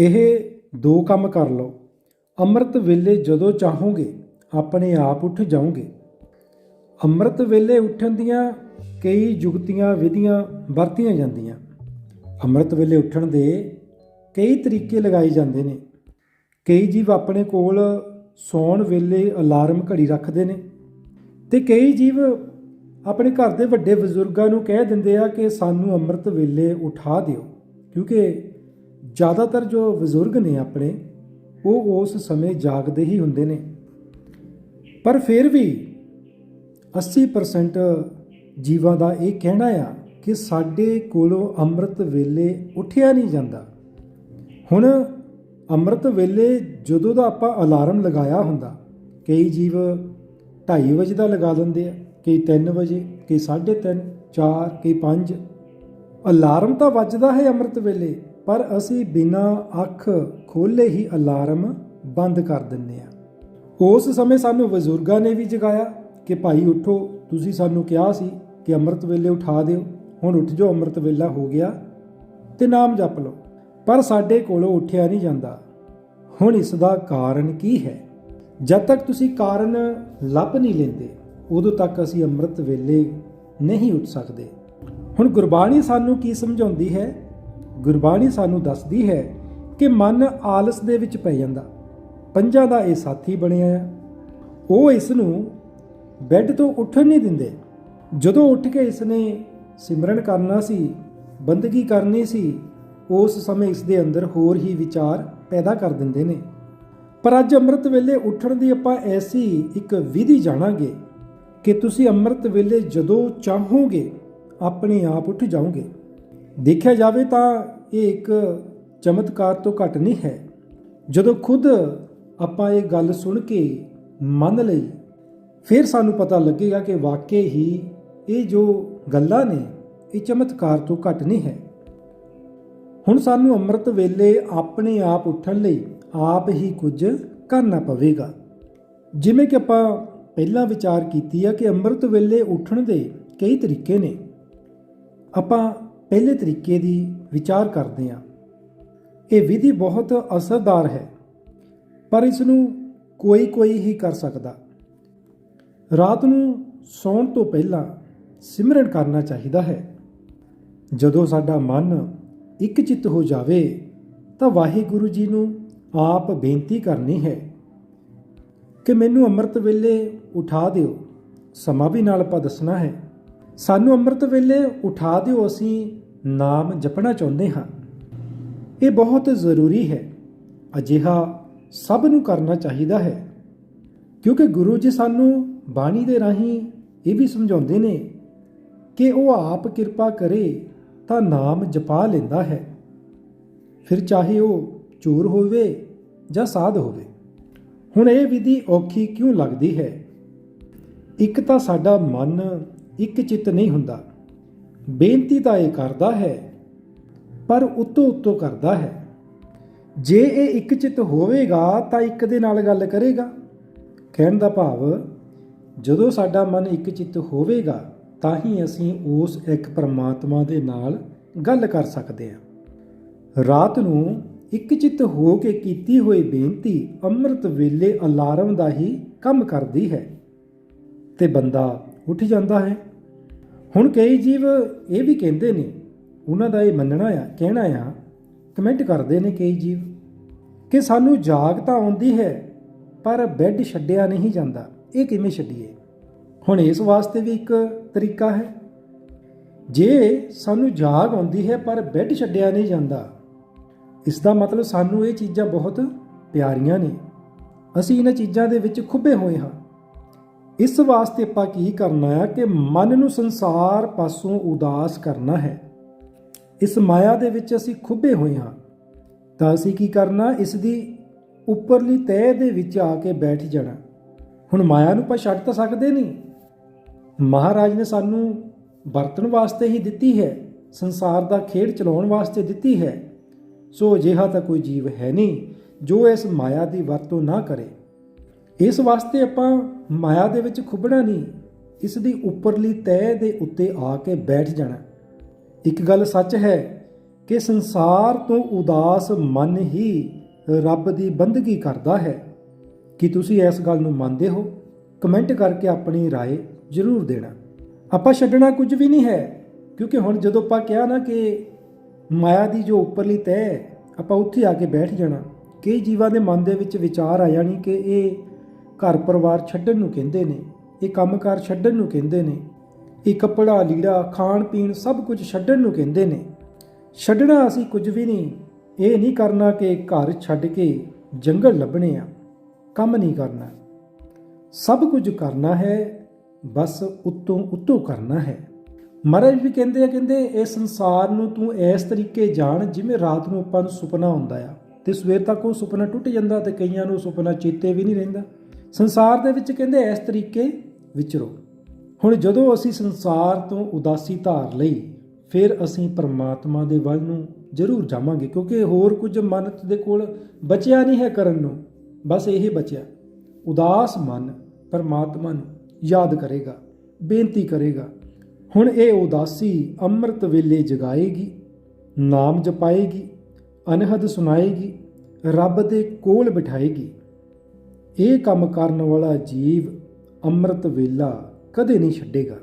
ਇਹ ਦੋ ਕੰਮ ਕਰ ਲਓ। ਅੰਮ੍ਰਿਤ ਵੇਲੇ ਜਦੋਂ ਚਾਹੋਗੇ, ਆਪਣੇ ਆਪ ਉੱਠ ਜਾਓਗੇ। ਅੰਮ੍ਰਿਤ ਵੇਲੇ ਉੱਠਣ ਦੀਆਂ ਕਈ ਜੁਗਤੀਆਂ, ਵਿਧੀਆਂ ਵਰਤੀਆਂ ਜਾਂਦੀਆਂ। ਅੰਮ੍ਰਿਤ ਵੇਲੇ ਉੱਠਣ ਦੇ ਕਈ ਤਰੀਕੇ ਲਗਾਏ ਜਾਂਦੇ ਨੇ। ਕਈ ਜੀਵ ਆਪਣੇ ਕੋਲ ਸੌਣ ਵੇਲੇ ਅਲਾਰਮ ਘੜੀ ਰੱਖਦੇ ਨੇ ਤੇ ਕਈ ਜੀਵ ਆਪਣੇ ਘਰ ਦੇ ਵੱਡੇ ਬਜ਼ੁਰਗਾਂ ਨੂੰ ਕਹਿ ਦਿੰਦੇ ਆ ਕਿ ਸਾਨੂੰ ਅੰਮ੍ਰਿਤ ਵੇਲੇ ਉਠਾ ਦਿਓ, ਕਿਉਂਕਿ ਜ਼ਿਆਦਾਤਰ ਜੋ ਬਜ਼ੁਰਗ ਨੇ ਆਪਣੇ, ਉਹ ਉਸ ਸਮੇਂ ਜਾਗਦੇ ਹੀ ਹੁੰਦੇ ਨੇ। ਪਰ ਫਿਰ ਵੀ 80% ਜੀਵਾਂ ਦਾ ਇਹ ਕਹਿਣਾ ਆ ਕਿ ਸਾਡੇ ਕੋਲੋਂ ਅੰਮ੍ਰਿਤ ਵੇਲੇ ਉੱਠਿਆ ਨਹੀਂ ਜਾਂਦਾ। ਹੁਣ ਅੰਮ੍ਰਿਤ ਵੇਲੇ ਜਦੋਂ ਦਾ ਆਪਾਂ ਅਲਾਰਮ ਲਗਾਇਆ ਹੁੰਦਾ, ਕਈ ਜੀਵ 2:30 ਵਜੇ ਦਾ ਲਗਾ ਦਿੰਦੇ ਆ, ਕਈ 3 ਵਜੇ, ਕਈ 3:30 4 ਕਈ 5 ਅਲਾਰਮ ਤਾਂ ਵੱਜਦਾ ਹੈ ਅੰਮ੍ਰਿਤ ਵੇਲੇ। ਪਰ ਅਸੀਂ ਬਿਨਾਂ ਅੱਖ ਖੋਲੇ ਹੀ ਅਲਾਰਮ ਬੰਦ ਕਰ ਦਿੰਨੇ ਆ ਉਸ ਸਮੇਂ ਸਾਨੂੰ ਬਜ਼ੁਰਗਾਂ ਨੇ ਵੀ ਜਗਾਇਆ ਕਿ ਭਾਈ ਉਠੋ, ਤੁਸੀਂ ਸਾਨੂੰ ਕਿਹਾ ਸੀ ਕਿ ਅੰਮ੍ਰਿਤ ਵੇਲੇ ਉਠਾ ਦਿਓ। ਹੁਣ ਉੱਠ ਜਾਓ, ਅੰਮ੍ਰਿਤ ਵੇਲਾ ਹੋ ਗਿਆ ਤੇ ਨਾਮ ਜਪ ਲਓ। ਪਰ ਸਾਡੇ ਕੋਲੋਂ ਉੱਠਿਆ ਨਹੀਂ ਜਾਂਦਾ। ਹੁਣ ਇਸ ਦਾ ਕਾਰਨ ਕੀ ਹੈ? ਜਦ ਤੱਕ ਤੁਸੀਂ ਕਾਰਨ ਲੱਭ ਨਹੀਂ ਲੈਂਦੇ, ਉਦੋਂ ਤੱਕ ਅਸੀਂ ਅੰਮ੍ਰਿਤ ਵੇਲੇ ਨਹੀਂ ਉੱਠ ਸਕਦੇ। ਹੁਣ ਗੁਰਬਾਣੀ ਸਾਨੂੰ ਕੀ ਸਮਝਾਉਂਦੀ ਹੈ? ਗੁਰਬਾਣੀ ਸਾਨੂੰ ਦੱਸਦੀ ਹੈ ਕਿ ਮਨ ਆਲਸ ਦੇ ਵਿੱਚ ਪੈ ਜਾਂਦਾ। ਪੰਜਾਂ ਦਾ ਇਹ ਸਾਥੀ ਬਣਿਆ ਆ। ਉਹ ਇਸ ਨੂੰ ਬੈੱਡ ਤੋਂ ਉੱਠਣ ਨਹੀਂ ਦਿੰਦੇ। ਜਦੋਂ ਉੱਠ ਕੇ ਇਸ ਨੇ ਸਿਮਰਨ ਕਰਨਾ ਸੀ, ਬੰਦਗੀ ਕਰਨੀ ਸੀ, ਉਸ ਸਮੇਂ ਇਸ ਦੇ ਅੰਦਰ ਹੋਰ ਹੀ ਵਿਚਾਰ ਪੈਦਾ ਕਰ ਦਿੰਦੇ ਨੇ। ਪਰ ਅੱਜ ਅੰਮ੍ਰਿਤ ਵੇਲੇ ਉੱਠਣ ਦੀ ਆਪਾਂ ਐਸੀ ਇੱਕ ਵਿਧੀ ਜਾਣਾਂਗੇ ਕਿ ਤੁਸੀਂ ਅੰਮ੍ਰਿਤ ਵੇਲੇ ਜਦੋਂ ਚਾਹੋਗੇ, ਆਪਣੇ ਆਪ ਉੱਠ ਜਾਓਗੇ। ਦੇਖਿਆ ਜਾਵੇ ਤਾਂ ਇਹ ਇੱਕ ਚਮਤਕਾਰ ਤੋਂ ਘੱਟ ਨਹੀਂ ਹੈ। ਜਦੋਂ ਖੁਦ ਆਪਾਂ ਇਹ ਗੱਲ ਸੁਣ ਕੇ ਮੰਨ ਲਈ, ਫਿਰ ਸਾਨੂੰ ਪਤਾ ਲੱਗੇਗਾ ਕਿ ਵਾਕਈ ਹੀ ਇਹ ਜੋ ਗੱਲਾਂ ਨੇ, ਇਹ ਚਮਤਕਾਰ ਤੋਂ ਘੱਟ ਨਹੀਂ ਹੈ। ਹੁਣ ਸਾਨੂੰ ਅੰਮ੍ਰਿਤ ਵੇਲੇ ਆਪਣੇ ਆਪ ਉੱਠਣ ਲਈ ਆਪ ਹੀ ਕੁਝ ਕਰਨਾ ਪਵੇਗਾ। ਜਿਵੇਂ ਕਿ ਆਪਾਂ ਪਹਿਲਾਂ ਵਿਚਾਰ ਕੀਤੀ ਆ ਕਿ ਅੰਮ੍ਰਿਤ ਵੇਲੇ ਉੱਠਣ ਦੇ ਕਈ ਤਰੀਕੇ ਨੇ। ਆਪਾਂ ਪਹਿਲੇ ਤਰੀਕੇ ਦੀ ਵਿਚਾਰ ਕਰਦੇ ਹਾਂ। ਇਹ ਵਿਧੀ ਬਹੁਤ ਅਸਰਦਾਰ ਹੈ, ਪਰ ਇਸ ਨੂੰ ਕੋਈ ਕੋਈ ਹੀ ਕਰ ਸਕਦਾ। ਰਾਤ ਨੂੰ ਸੌਣ ਤੋਂ ਪਹਿਲਾਂ ਸਿਮਰਨ ਕਰਨਾ ਚਾਹੀਦਾ ਹੈ। ਜਦੋਂ ਸਾਡਾ ਮਨ ਇੱਕ ਚਿੱਤ ਹੋ ਜਾਵੇ, ਤਾਂ ਵਾਹਿਗੁਰੂ ਜੀ ਨੂੰ ਆਪ ਬੇਨਤੀ ਕਰਨੀ ਹੈ ਕਿ ਮੈਨੂੰ ਅੰਮ੍ਰਿਤ ਵੇਲੇ ਉਠਾ ਦਿਓ। ਸਮਾਂ ਵੀ ਨਾਲ ਆਪਾਂ ਦੱਸਣਾ ਹੈ, ਸਾਨੂੰ ਅੰਮ੍ਰਿਤ ਵੇਲੇ ਉਠਾ ਦਿਓ ਅਸੀਂ ਨਾਮ ਜਪਣਾ ਚਾਹੁੰਦੇ ਹਾਂ। ਇਹ ਬਹੁਤ ਜ਼ਰੂਰੀ ਹੈ। ਅਜਿਹਾ ਸਭ ਨੂੰ ਕਰਨਾ ਚਾਹੀਦਾ ਹੈ। ਕਿਉਂਕਿ ਗੁਰੂ ਜੀ ਸਾਨੂੰ ਬਾਣੀ ਦੇ ਰਾਹੀਂ ਇਹ ਵੀ ਸਮਝਾਉਂਦੇ ਨੇ ਕਿ ਉਹ ਆਪ ਕਿਰਪਾ ਕਰੇ ਤਾਂ ਨਾਮ ਜਪਾ ਲੈਂਦਾ ਹੈ। ਫਿਰ ਚਾਹੇ ਉਹ ਚੋਰ ਹੋਵੇ ਜਾਂ ਸਾਧ ਹੋਵੇ। ਹੁਣ ਇਹ ਵਿਧੀ ਔਖੀ ਕਿਉਂ ਲੱਗਦੀ ਹੈ? ਇੱਕ ਤਾਂ ਸਾਡਾ ਮਨ ਇੱਕ ਚਿੱਤ ਨਹੀਂ ਹੁੰਦਾ। ਬੇਨਤੀ ਤਾਂ ਇਹ ਕਰਦਾ ਹੈ, ਪਰ ਉੱਤੋਂ ਉੱਤੋਂ ਕਰਦਾ ਹੈ। ਜੇ ਇਹ ਇੱਕ ਚਿੱਤ ਹੋਵੇਗਾ, ਤਾਂ ਇੱਕ ਦੇ ਨਾਲ ਗੱਲ ਕਰੇਗਾ। ਕਹਿਣ ਦਾ ਭਾਵ, ਜਦੋਂ ਸਾਡਾ ਮਨ ਇੱਕ ਚਿੱਤ ਹੋਵੇਗਾ, ਤਾਂ ਹੀ ਅਸੀਂ ਉਸ ਇੱਕ ਪਰਮਾਤਮਾ ਦੇ ਨਾਲ ਗੱਲ ਕਰ ਸਕਦੇ ਹਾਂ। ਰਾਤ ਨੂੰ ਇੱਕ ਚਿੱਤ ਹੋ ਕੇ ਕੀਤੀ ਹੋਈ ਬੇਨਤੀ ਅੰਮ੍ਰਿਤ ਵੇਲੇ ਅਲਾਰਮ ਦਾ ਹੀ ਕੰਮ ਕਰਦੀ ਹੈ ਤੇ ਬੰਦਾ ਉੱਠ ਜਾਂਦਾ ਹੈ। ਹੁਣ ਕਈ ਜੀਵ ਇਹ ਵੀ ਕਹਿੰਦੇ ਨੇ, ਉਹਨਾਂ ਦਾ ਇਹ ਮੰਨਣਾ ਆ, ਕਹਿਣਾ ਆ, ਕਮੈਂਟ ਕਰਦੇ ਨੇ ਕਈ ਜੀਵ ਕਿ ਸਾਨੂੰ ਜਾਗ ਤਾਂ ਆਉਂਦੀ ਹੈ, ਪਰ ਬੈੱਡ ਛੱਡਿਆ ਨਹੀਂ ਜਾਂਦਾ। ਇਹ ਕਿਵੇਂ ਛੱਡੀਏ? ਹੁਣ ਇਸ ਵਾਸਤੇ ਵੀ ਇੱਕ ਤਰੀਕਾ ਹੈ। ਜੇ ਸਾਨੂੰ ਜਾਗ ਆਉਂਦੀ ਹੈ, ਪਰ ਬੈੱਡ ਛੱਡਿਆ ਨਹੀਂ ਜਾਂਦਾ ਇਸ ਦਾ ਮਤਲਬ ਸਾਨੂੰ ਇਹ ਚੀਜ਼ਾਂ ਬਹੁਤ ਪਿਆਰੀਆਂ ਨੇ। ਅਸੀਂ ਇਹਨਾਂ ਚੀਜ਼ਾਂ ਦੇ ਵਿੱਚ ਖੁੱਬੇ ਹੋਏ ਹਾਂ। ਇਸ ਵਾਸਤੇ ਆਪਾਂ ਕੀ ਕਰਨਾ ਹੈ ਕਿ ਮਨ ਨੂੰ ਸੰਸਾਰ ਪਾਸੋਂ ਉਦਾਸ ਕਰਨਾ ਹੈ। ਇਸ ਮਾਇਆ ਦੇ ਵਿੱਚ ਅਸੀਂ ਖੁੱਬੇ ਹੋਏ ਹਾਂ। ਤਾਂ ਅਸੀਂ ਕੀ ਕਰਨਾ, ਇਸ ਦੀ ਉੱਪਰਲੀ ਤਹਿ ਦੇ ਵਿੱਚ ਆ ਕੇ ਬੈਠ ਜਾਣਾ। ਹੁਣ ਮਾਇਆ ਨੂੰ ਆਪਾਂ ਛੱਡ ਤਾਂ ਸਕਦੇ ਨਹੀਂ। ਮਹਾਰਾਜ ਨੇ ਸਾਨੂੰ ਵਰਤਣ ਵਾਸਤੇ ਹੀ ਦਿੱਤੀ ਹੈ, ਸੰਸਾਰ ਦਾ ਖੇਡ ਚਲਾਉਣ ਵਾਸਤੇ ਦਿੱਤੀ ਹੈ। ਸੋ ਅਜਿਹਾ ਤਾਂ ਕੋਈ ਜੀਵ ਹੈ ਨਹੀਂ, ਜੋ ਇਸ ਮਾਇਆ ਦੀ ਵਰਤੋਂ ਨਾ ਕਰੇ। ਇਸ ਵਾਸਤੇ ਆਪਾਂ ਮਾਇਆ ਦੇ ਵਿੱਚ ਖੁੱਬਣਾ ਨਹੀਂ ਇਸ ਦੀ ਉੱਪਰਲੀ ਤਹਿ ਦੇ ਉੱਤੇ ਆ ਕੇ ਬੈਠ ਜਾਣਾ ਇੱਕ ਗੱਲ ਸੱਚ ਹੈ ਕਿ ਸੰਸਾਰ ਤੋਂ ਉਦਾਸ ਮਨ ਹੀ ਰੱਬ ਦੀ ਬੰਦਗੀ ਕਰਦਾ ਹੈ ਕੀ ਤੁਸੀਂ ਇਸ ਗੱਲ ਨੂੰ ਮੰਨਦੇ ਹੋ ਕਮੈਂਟ ਕਰਕੇ ਆਪਣੀ رائے ਜ਼ਰੂਰ ਦੇਣਾ ਆਪਾਂ ਛੱਡਣਾ ਕੁਝ ਵੀ ਨਹੀਂ ਹੈ ਕਿਉਂਕਿ ਹੁਣ ਜਦੋਂ ਆਪਾਂ ਕਿਹਾ ਨਾ ਕਿ ਮਾਇਆ ਦੀ ਜੋ ਉੱਪਰਲੀ ਤਹਿ ਹੈ ਆਪਾਂ ਉੱਥੇ ਆ ਕੇ ਬੈਠ ਜਾਣਾ ਕਈ ਜੀਵਾਂ ਦੇ ਮਨ ਦੇ ਵਿੱਚ ਵਿਚਾਰ ਆ ਜਾਣੀ ਕਿ ਇਹ ਘਰ ਪਰਿਵਾਰ ਛੱਡਣ ਨੂੰ ਕਹਿੰਦੇ ਨੇ, ਇਹ ਕੰਮਕਾਰ ਛੱਡਣ ਨੂੰ ਕਹਿੰਦੇ ਨੇ, ਇਹ ਕੱਪੜਾ, ਲੀੜਾ, ਖਾਣ ਪੀਣ ਸਭ ਕੁਝ ਛੱਡਣ ਨੂੰ ਕਹਿੰਦੇ ਨੇ। ਛੱਡਣਾ ਅਸੀਂ ਕੁਝ ਵੀ ਨਹੀਂ, ਇਹ ਨਹੀਂ ਕਰਨਾ ਕਿ ਘਰ ਛੱਡ ਕੇ ਜੰਗਲ ਲੱਭਣੇ ਆ, ਕੰਮ ਨਹੀਂ ਕਰਨਾ। ਸਭ ਕੁਝ ਕਰਨਾ ਹੈ, ਬਸ ਉਤੋਂ ਉਤੋਂ ਕਰਨਾ ਹੈ। ਮਹਾਰਾਜ ਵੀ ਕਹਿੰਦੇ ਆ, ਕਹਿੰਦੇ, ਇਹ ਸੰਸਾਰ ਨੂੰ ਤੂੰ ਇਸ ਤਰੀਕੇ ਜਾਣ ਜਿਵੇਂ ਰਾਤ ਨੂੰ ਆਪਾਂ ਨੂੰ ਸੁਪਨਾ ਹੁੰਦਾ ਆ, ਤੇ ਸਵੇਰ ਤੱਕ ਉਹ ਸੁਪਨਾ ਟੁੱਟ ਜਾਂਦਾ ਤੇ ਕਈਆਂ ਨੂੰ ਸੁਪਨਾ ਚੇਤੇ ਵੀ ਨਹੀਂ ਰਹਿੰਦਾ। ਸੰਸਾਰ ਦੇ ਵਿੱਚ ਕਹਿੰਦੇ ਇਸ ਤਰੀਕੇ ਵਿਚਰੋ ਹੁਣ ਜਦੋਂ ਅਸੀਂ ਸੰਸਾਰ ਤੋਂ ਉਦਾਸੀ ਧਾਰ ਲਈ, ਫਿਰ ਅਸੀਂ ਪਰਮਾਤਮਾ ਦੇ ਵੱਲ ਨੂੰ ਜ਼ਰੂਰ ਜਾਵਾਂਗੇ, ਕਿਉਂਕਿ ਹੋਰ ਕੁਝ ਮਨ ਦੇ ਕੋਲ ਬਚਿਆ ਨਹੀਂ ਹੈ ਕਰਨ ਨੂੰ। ਬਸ ਇਹ ਬਚਿਆ। ਉਦਾਸ ਮਨ ਪਰਮਾਤਮਾ ਨੂੰ ਯਾਦ ਕਰੇਗਾ, ਬੇਨਤੀ ਕਰੇਗਾ। ਹੁਣ ਇਹ ਉਦਾਸੀ ਅੰਮ੍ਰਿਤ ਵੇਲੇ ਜਗਾਏਗੀ, ਨਾਮ ਜਪਾਏਗੀ, ਅਨਹਦ ਸੁਣਾਏਗੀ, ਰੱਬ ਦੇ ਕੋਲ ਬਿਠਾਏਗੀ। ਇਹ ਕੰਮ ਕਰਨ ਵਾਲਾ ਜੀਵ ਅੰਮ੍ਰਿਤ ਵੇਲਾ ਕਦੇ ਨਹੀਂ ਛੱਡੇਗਾ।